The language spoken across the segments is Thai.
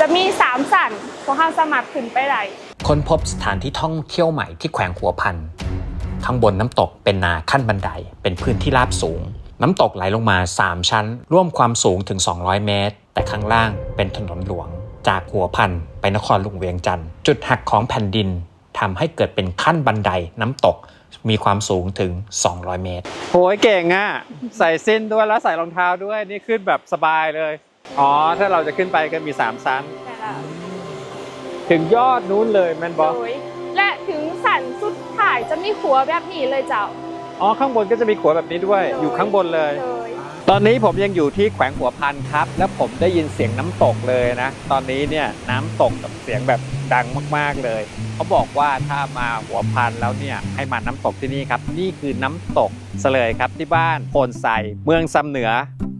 จะมีสามสันพวกเราสามารถขึ้นไปได้ค้นพบสถานที่ท่องเที่ยวใหม่ที่แขวงหัวพัน ข้างบนน้ำตกเป็นนาขั้นบันได เป็นพื้นที่ราบสูง น้ำตกไหลลงมา 3 ชั้น ร่วมความสูงถึง 200 เมตร แต่ข้างล่างเป็นถนนหลวง จากหัวพันไปนครหลวงเวียงจันทร์จุดหักของแผ่นดินทำให้เกิดเป็นขั้นบันไดน้ำตกมีความสูงถึง 200 เมตร โหยเก่งอะ ใส่สิ้นด้วยแล้วใส่รองเท้าด้วยนี่ขึ้นแบบสบายเลย อ๋อ ถ้าเราจะขึ้นไปก็มี 3 ชั้น แต่ละถึงยอดนู้นเลยแมนบอโดยและถึงสันสุดท้ายจะมีขัวแบบนี้เลยเจ้าอ๋อ ข้างบนก็จะมีขวดแบบนี้ด้วย อยู่ข้างบนเลย โดยตอนนี้ผมยังอยู่ที่แขวงหัวพันครับ แล้วผมได้ยินเสียงน้ำตกเลยนะ ตอนนี้เนี่ยน้ำตกกับเสียงแบบดังมากๆเลย เขาบอกว่าถ้ามาหัวพันแล้วเนี่ยให้มาน้ำตกที่นี่ครับ นี่คือน้ำตกเสลยครับที่บ้านโพนไซเมืองซำเหนือ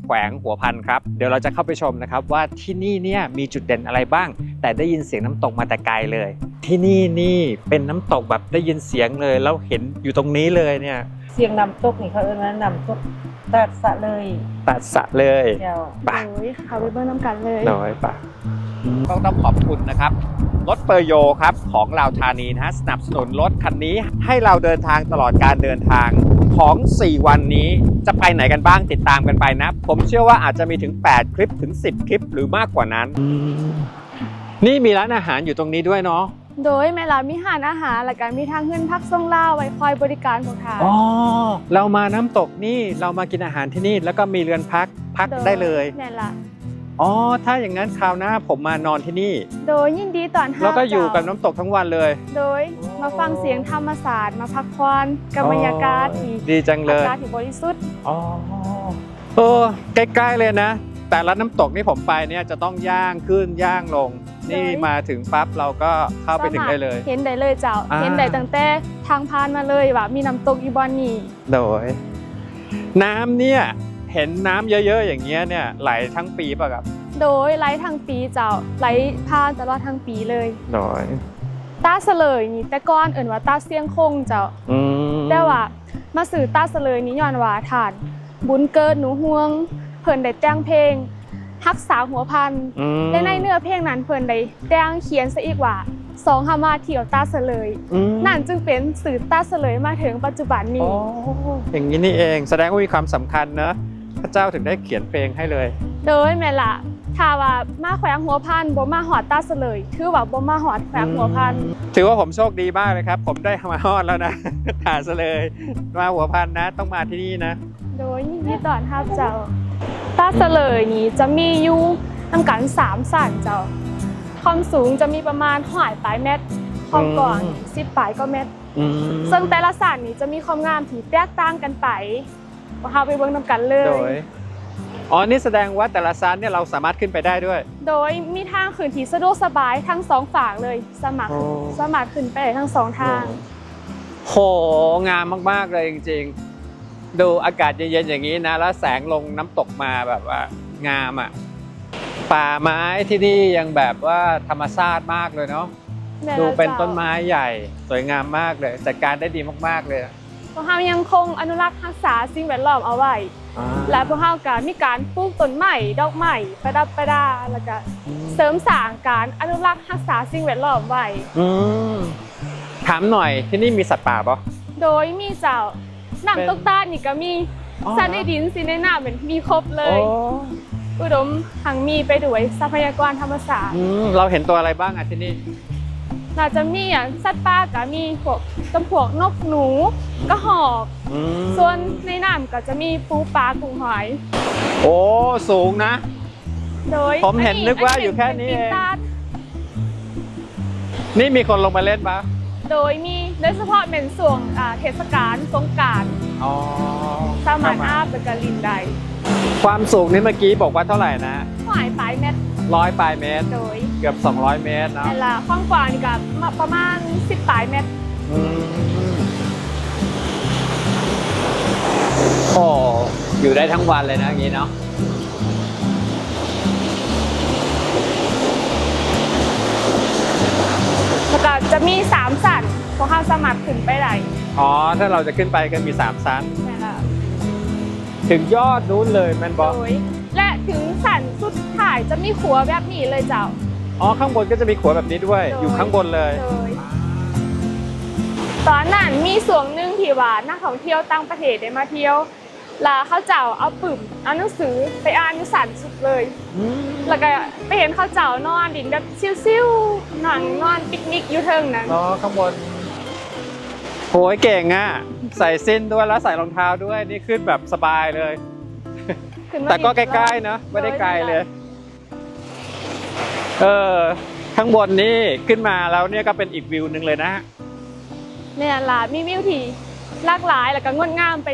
แขวงหัวพันครับ เดี๋ยวเราจะเข้าไปชมนะครับว่าที่นี่เนี่ยมีจุดเด่นอะไรบ้าง แต่ได้ยินเสียงน้ำตกมาแต่ไกลเลย ที่นี่นี่เป็นน้ำตกแบบได้ยินเสียงเลยแล้วเห็นอยู่ตรงนี้เลยเนี่ยเสียงน้ำตกนี่เขาเอิ้นว่าน้ำตกตัดสะเลย ตัดสะเลยเจ้าไปโดยเขาไปเบิ้งน้ำกันเลยน้อยปะ ต้องต้องขอบคุณนะครับ รถเปอร์โยครับของลาวธานีนะฮะสนับสนุนรถคันนี้ให้เราเดินทางตลอดการเดินทางของ 4 วันนี้จะไปไหนกันบ้างติดตามกันไปนะ ผมเชื่อว่าอาจจะมีถึง 8 คลิปถึง 10 คลิปหรือมากกว่านั้น นี่มีร้านอาหารอยู่ตรงนี้ด้วยเนาะโดยแม่ลามีหารอาหารและการมีทางเงินพักส่งล่าไว้คอยบริการของทางอ๋อเรามาน้ำตกนี่เรามากินอาหารที่นี่แล้วก็มีเรือนพักพักได้เลยแม่ละ อ๋อ ถ้าอย่างนั้นคราวหน้าผมมานอนที่นี่ โดยยินดีตอนห้าแล้วก็อยู่กับเจ้าน้ำตกทั้งวันเลย โดยมาฟังเสียงธรรมศาสตร์มาพักผ่อนกับบรรยากาศที่ดีจังเลอายกาศที่บริสุทธิ์อ๋อเออใกล้ๆเลยนะ แต่ละน้ำตกนี่ผมไปเนี่ยจะต้องย่างขึ้นย่างลง นี่มาถึงปั๊บเราก็เข้าไปถึงได้เลย เห็นได้เลยเจ้า อ่า เห็นได้ตั้งแต่ทางพานมาเลยว่ามีน้ำตกอีบอนนี่โดย น้ำเนี่ย เห็นน้ำเยอะๆอย่างเงี้ยเนี่ยไหลทั้งปีป่ะครับ โดยไหลทางปีเจ้าไหลพานตลอดทางปีเลยโดยตาเสลยนี่แต่ก่อนเอิ่นว่าตาเสียงคงเจ้าอืมแต่ว่ามาสื่อตาเสลยนี้ย้อนว่าฐาน บุญเกิดหนูห่วง เพิ่นได้แต่งเพลงฮักษาหัวพันอืมและในเนื้อเพลงนั้นเพิ่นได้แต่งเขียนซะอีกว่าสองหามาเที่ยวตาเสลยอืมนั่นจึงเป็นสื่อตาเสลยมาถึงปัจจุบันอ๋นี้ออย่างนี้นี่เองแสดงว่ามีความสำคัญเนอะพ ระเจ้าถึงได้เขียนเพลงให้เลย โดยแม่ละถ้าว่ามาแขวงหัวพันบ่มาหอดตาเสลยถือว่าบ่มาหอดแขวงหัวพันถือว่าผมโชคดีมากเลยครับ ผมได้มาฮอดแล้วนะหาซะเลยมาหัวพันนะ ต้องมาที่นี่นะ โดยยินดีต้อนรับเจ้าตาเสลยนี่จะมีอยู่นำกันสามสันเจ้าความสูงจะมีประมาณหอยปลายเมตรความกว้างอืมสิบปลายก็เมตรอืมซึ่งแต่ละสันนี่จะมีความงามที่แตกต่างกันไป ว่าเราไปเบิ่งนำกันเลโดย ยอ๋อ นี่แสดงว่าแต่ละซันเนี่ยเราสามารถขึ้นไปได้ด้วย โดยมีทางขึ้นที่สะดวกสบายทั้งสองฝั่งเลย สมัคร โอ้สามารถขึ้นไปได้ทั้งสองทาง โห งามมาก ๆ เลยจริง ๆ ดูอากาศเย็น ๆ อย่างนี้นะ แล้วแสงลงน้ำตกมาแบบว่างามอะ ป่าไม้ที่นี่ยังแบบว่าธรรมชาติมากเลยเนาะแม่ดูละเป็นจ้าต้นไม้ใหญ่ สวยงามมากเลย จัดการได้ดีมาก ๆ เลย พวกเรายังคงอนุรักษ์รักษาสิ่งแวดล้อมเอาไว้และพวกเราก็มีการปลูกต้นไม้ดอกไม้ประดับประดาแล้วก็เสริมสร้างการอนุรักษ์รักษาสิ่งแวดล้อมไว้ อืมถามหน่อยที่นี่มีสัตว์ป่าปะ โดยมีเจ้าน้ำตกตาดนี่ก็มีอ๋อสัตว์ในดินสิในน้ำเป็นมีครบเลยโอ้อุดมหังมีไปด้วยทรัพยากรธรรมชาติ อืมเราเห็นตัวอะไรบ้างอะที่นี่ น่าจะมีอย่างสัตว์ป่าก็มีพวกจำพวกนกหนูกระหอก อืมส่วนในน้ำก็จะมีปูปลากุ้งหอย โอ้ สูงนะ โดยผมเห็นนึกว่าอยู่แค่นี้เป็เองตาดนี่มีคนลงมาเล่นปะโดยมีโดยเฉพาะเป็นส่วงอ่าเทศกาลสงกรารอ๋อสามารถอาบแล้วก็ลินได้ความสูงนี่เมื่อกี้บอกว่าเท่าไหร่นะหอยปลายเม็ดร้อยปลายเมตร โดยเกือบ 200 เมตรเนาะแต่ละความกว้างนี่ก็ประมาณ 10ปลายเม็ดอืมโอ้อยู่ได้ทั้งวันเลยนะอย่างนี้เนาะแล้วก็จะมีสามสันพวกเราสามารถขึ้นไปได้อ๋อ ถ้าเราจะขึ้นไปก็มี 3 ชั้น นั่นล่ะถึงยอดนู้นเลยแมนบอโดยและถึงสันสุดท้ายจะมีขัวแบบนี้เลยเจ้า อ๋อ ข้างบนก็จะมีขัวแบบนี้ด้วย อยู่ข้างบนเลยเลยตอนนั้นมีส่วนหนึ่งที่ว่านักท่องเที่ยวต่างประเทศได้มาเที่ยวแลาเขาเจ้าเอาปึ่มเอาหนังสือไปอ่านอยู่สันสุดเลย แล้วก็ไปเห็นเขาเจ้านอนดินแบบซิวๆหนังนอนปิกนิกอยู่เทิงนั้นอ๋อ ข้างบนโหยเก่งอะ ใส่สิ้นด้วยแล้วใส่รองเท้าด้วย นี่ขึ้นแบบสบายเลย ขึ้นมาแต่ก็ดิใกล้ๆเนอะไม่ได้ไกลเลย เออข้างบนนี่ขึ้นมาแล้วเนี่ยก็เป็นอีกวิวหนึ่งเลยนะเนี่ยล่ะมีวิวที่หลากหลายแล้วก็งดงามไป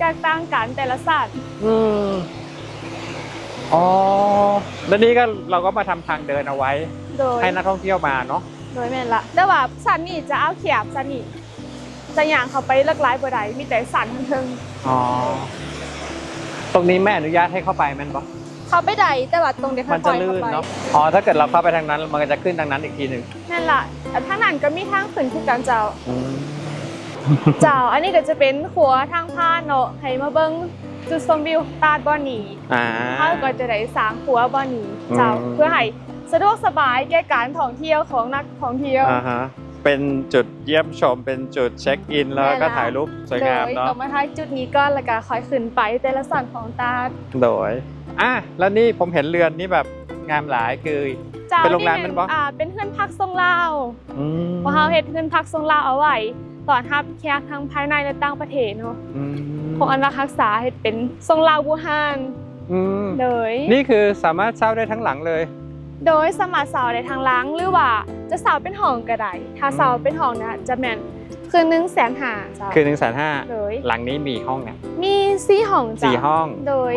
แตกต่างกันแต่ละสัตว์อืมอ๋อแล้วนี่ก็เราก็มาทำทางเดินเอาไว้ โดยให้นักท่องเที่ยวมาเนาะโดยแม่นละแต่ว่าสันนี่จะเอาเขียบสันนี่จะย่างเข้าไปหลากหลายบ่ได้มีแต่สันเทิงอ๋อตรงนี้แม่อนุญาตให้เข้าไปแมันปะๆ เข้าไปได้แต่ว่าตรงเดียวมันจะลื่นเนาะอ๋อถ้าเกิดเราเข้าไปทางนั้นมันก็จะขึ้นทางนั้นอีกทีหนึ่งนั่นล่ะแต่ทางนั้นก็มีทางขึ้นคือกันเจ้า เจ้า อันนี้ก็จะเป็นขัวทางผ่านเนาะให้มาเบิ่งจุดชมวิวตาดบ่อนีอ่า เขาก็จะได้สร้างขัวบ่อนีเจ้าอืม เพื่อให้สะดวกสบายแก่การท่องเที่ยวของนักท่องเที่ยว อ่าฮะ เป็นจุดเยี่ยมชม เป็นจุดเช็คอิน แล้วก็แม่ละถ่ายรูปสวยงามโดยเนาะต้องมาถ่ายจุดนี้ก่อนแล้วก็ค่อยขึ้นไปแต่ละส่วนของตาดโดยอะแล้วนี่ผมเห็นเรือนนี่แบบงามหลายคือเจ้าเป็นโรงแรมแม่นบ่อ่าเป็นเพื่อนพักทรงลาวอืมเพราะเขาเฮ็ดเพื่อนพักทรงลาวเอาไว้ตอนรับแขกทั้งภายในและต่างประเทศเนาะอืมของอันว่ารักษาเฮ็ดเป็นทรงลาวบูฮานอืมโดยนี่คือสามารถเช่าได้ทั้งหลังเลย โดยสามารถเสาในทางล้างหรือว่าจะเสาเป็นห้องก็ได้ถ้าเสาเป็นห้องนะจะแม่นคืนนึงแสนหาจ้ะ คือหนึ่งแสนห้าโดย หลังนี้มีห้องเนี่ยมีสี่ห้องจ้ะสี่ห้องโดย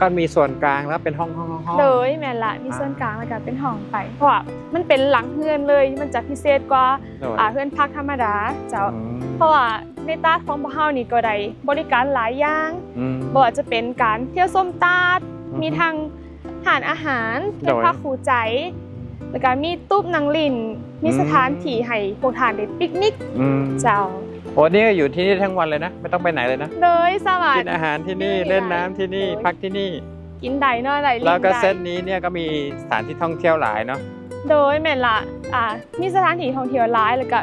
ก็มีส่วนกลางแล้วเป็นห้องห้องห้องห้อง โดยแม่นละมีส่วนกลางแล้วก็เป็นห้องไป เพราะว่ามันเป็นหลังเฮือนเลยมันจะพิเศษกว่าโดยอ่าเฮือนพักธรรมดาเจ้า อืมเพราะว่าในตาดของพวกเฮานี่ก็ได้บริการหลายอย่าง อืม บ่ว่าจะเป็นการเที่ยวส้มตาด อือฮึมีทาง หารอาหารโดยเป็นภาคคูใจ แล้วก็มีตู้นางลินมีอืมสถานที่ให้พวกทานได้ปิกนิกอืมเจ้าโอ้นี่ก็อยู่ที่นี่ทั้งวันเลยนะ ไม่ต้องไปไหนเลยนะโดยสวัสกิดนอาหารที่นี่มีเล่นน้ำที่นี่โดยพักที่นี่ กินได้เนอะได้ลิแล้วก็ได้เส้นนี้เนี่ยก็มีสถานที่ท่องเที่ยวหลายเนาะโดยแม่นละอ่ามีสถานที่ท่องเที่ยวหลายแล้วก็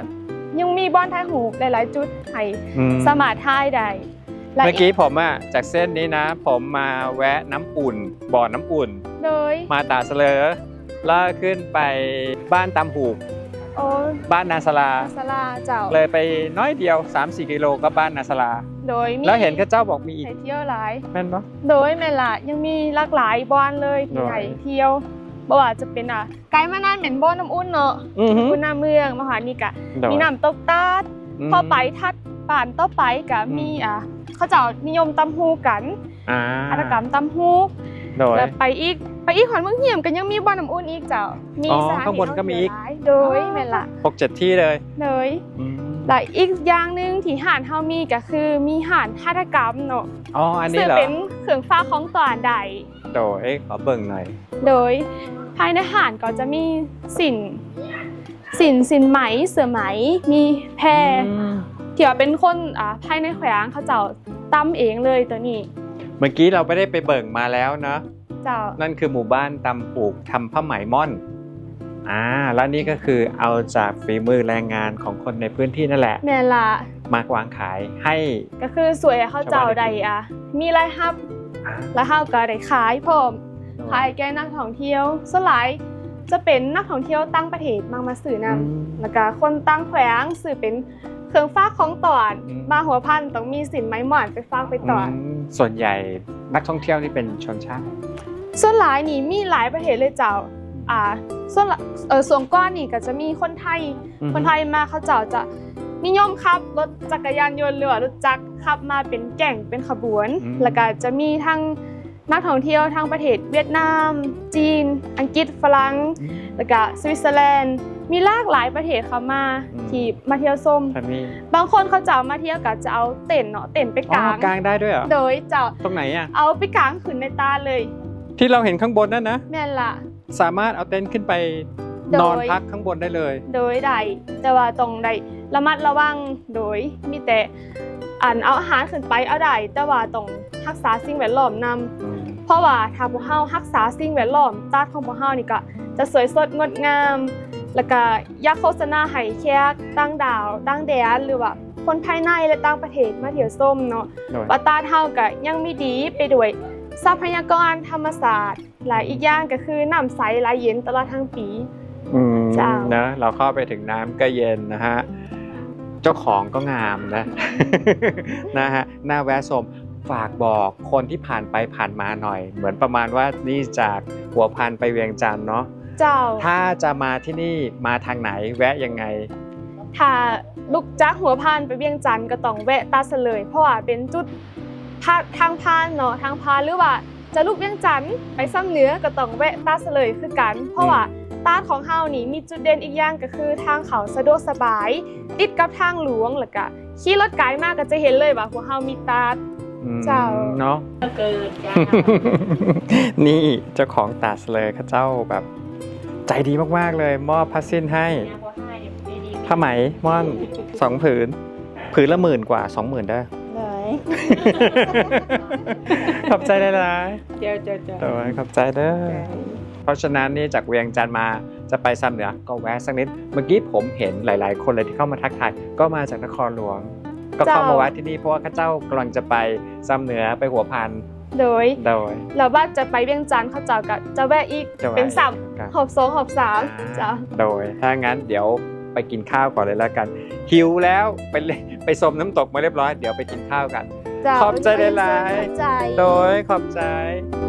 ยังมีบ้านถ่ายรูปหลายๆจุดให้อืมสามารถถ่ายได้ และเมื่อกี้ผมอะจากเส้นนี้นะ ผมมาแวะน้ำอุ่นบ่อน้ำอุ่น โดย มาตาเสลอแล้วขึ้นไปบ้านตำหูกโอ้บ้านนาสลา มาสลาเจ้า เลยไปน้อยเดียว 3-4 กิโลก็บ้านนาสลา โดยมีแล้วเห็นเข้าเจ้าบอกมีอีกให้เที่ยวหลาย แม่นปะ โดยแม่นละยังมีหลากหลายบ้านเลยที่โดย ไหนเที่ยวบ่ว่าจะเป็นอะไกลมานานเหม็นบ่อน้ำอุ่นเนาะอือหืออุ่นน้ำเมืองมหานี่กะโดยมีน้ำตกตาดมพอไปทัดป่านต่อไปกะอืมมีอะ เขาเจ้านิยมตำฮูกันอ่าอัตกรรมตำฮูโดยแล้วไปอีกไปอีกขอนเมืองเหี่ยมก็ยังมีบ่อน้ำอุ่นอีกเจ้า มีอ๋อสถานข้างบที่นก็มีอีกท่งเที่ยวหลายโดยแม่นละหกเจ็ดที่เลยโดยอืมและอีกอย่างหนึงที่ห่านเฮามีก็คือมีห่านหัตถกรรมเนาะอ๋ออันนี้ซึ่งเหรอเป็นเครื่องฟ้าของตอนใดโดยขอเบิ่งหน่อย โดยภายในหานก็จะมีสินสินสินไหมเสือไหมมีแพร ที่ว่าเป็นคนอ่าภายในแขวงเขาเจ้าตั้มเองเลยตัวนี้เมื่อกี้เราไม่ได้ไปเบิ่งมาแล้วเนาะเจ้านั่นคือหมู่บ้านตำปลูกทำผ้าไหมม่อนอ่าแล้วนี่ก็คือเอาจากฝีมือแรงงานของคนในพื้นที่นั่นแหละแม่นละมาวางขายให้ ก็คือสวยให้เขาเจ้าใดอะมีรายรับอ่าแล้วเฮาก็ได้ขายพร้อมขายแก่นักท่องเที่ยวส่วนหลายจะเป็นนักท่องเที่ยวตั้งประเทศมามาซื้อนำอืมแล้วก็คนตั้งแขวงซื้อเป็น เครื่องฟ้ากของตอนอืม มาหัวพันต้องมีสินไม้หมอนไปฟากไปตอนอืมส่วนใหญ่นักท่องเที่ยวนี่เป็นชนชาติ ส่วนหลายนี่มีหลายประเทศเลยเจ้า อ่า ส่วนละเออส่วนก้อนนี่ก็จะมีคนไทย อืม คนไทยมาเขาเจ้าจะนิยมขับรถจักรยานยนต์หรือว่ารถจักรขับมาเป็นแก่งเป็นขบวนแล้วก็จะมีทั้งนักท่องเที่ยวทั้งประเทศเวียดนาม จีน อังกฤษฝรั่ง อืมแล้วก็สวิตเซอร์แลนด์ มีหลากหลายประเทศเข้ามาอืม ที่มาเที่ยวชมท่านนี้บางคนเขาจะเอามาเที่ยวก็จะเอาเต็นท์เนาะเต็นท์ไปอ๋อกาง กลางได้ด้วยเหรอ โดยจะตรงไหนอะ เอาไปกางขึ้นในตาเลย ที่เราเห็นข้างบนนั่นนะ แม่นละ สามารถเอาเต็นท์ขึ้นไปโดย นอนพักข้างบนได้เลย โดยใดแต่ว่าตรงใดระมัดระวังโดยมีแต่อันเอาอาหารขึ้นไปเอาได้แต่ว่าต้องรักษาสิ่งแวดล้อมนำเพราะว่าถ้าพวกเฮารักษาสิ่งแวดล้อมตาดของพวกเฮานี่ก็จะสวยสดงดงาม แล้วก็อยากโฆษณาให้แขกต่างดาวต่างแดนหรือว่าคนภายในและต่างประเทศมาเที่ยวส้มเนาะโดยว่าตาดเฮาก็ยังมีดีไปด้วยทรัพยากรธรรมศาสตร์ หลายอีกอย่างก็คือน้ำใสไหลเย็นตลอดทั้งปีอืมจ้านะเราเข้าไปถึงน้ำก็เย็นนะฮะ เจ้าของก็งามนะนะฮะน่าแวะชมฝากบอกคนที่ผ่านไปผ่านมาหน่อย เหมือนประมาณว่านี่จากหัวพันไปเวียงจันทร์เนาะ เจ้า ถ้าจะมาที่นี่มาทางไหนแวะยังไง ถ้าลุกจากหัวพานไปเวียงจันทน์ก็ต้องแวะตาเสลย เพราะว่าเป็นจุดทาทางพานเนาะทางพานหรือว่าจะลุกเวียงจันทน์ไปซ้ำเหนือก็ต้องแวะตาเสลยคือกัน เพราะว่าตาดของเฮานี่มีจุดเด่นอีกอย่างก็คือทางเขาสะดวกสบาย ติดกับทางหลวงแล้วก็ขี่รถไกลมากก็จะเห็นเลยว่าพวกเฮามีตาดอืมเจ้าเนาะเกิดจ้านี่เจ้าของตาสเลยเข้าเจ้าแบบ ใจดีมากๆเลย มอบผ้าสิ้นให้ผ้าไหมม่อนสองผืน ผืนละหมื่นกว่าสองหมื่นได้เลยขอบใจเลยนะเจ้าเจ้าเจ้าตัวขอบใจเด้อเพราะฉะนั้นนี่จากเวียงจันทร์มาจะไปซ้ำเหนือก็แวะสักนิด เมื่อกี้ผมเห็นหลาย ๆ คนเลยที่เข้ามาทักทายก็มาจากนครหลวง ก็เข้ามาแวะที่นี่เพราะว่าข้าเจ้ากำลังจะไปซ้ำเหนือไปหัวพัน โดย โดยเราว่าจะไปเวียงจันทน์เขาเจ้าก็จะแวะอีกจะแวะเป็นสามอีกครับ หอบสองหอบสามจ้ะโดย ถ้างั้นเดี๋ยวไปกินข้าวก่อนเลยแล้วกัน หิวแล้วไปเลยไปชมน้ำตกมาเรียบร้อย เดี๋ยวไปกินข้าวกันเจ้าขอบใจหลายๆ ขอบใจ โดยขอบใจข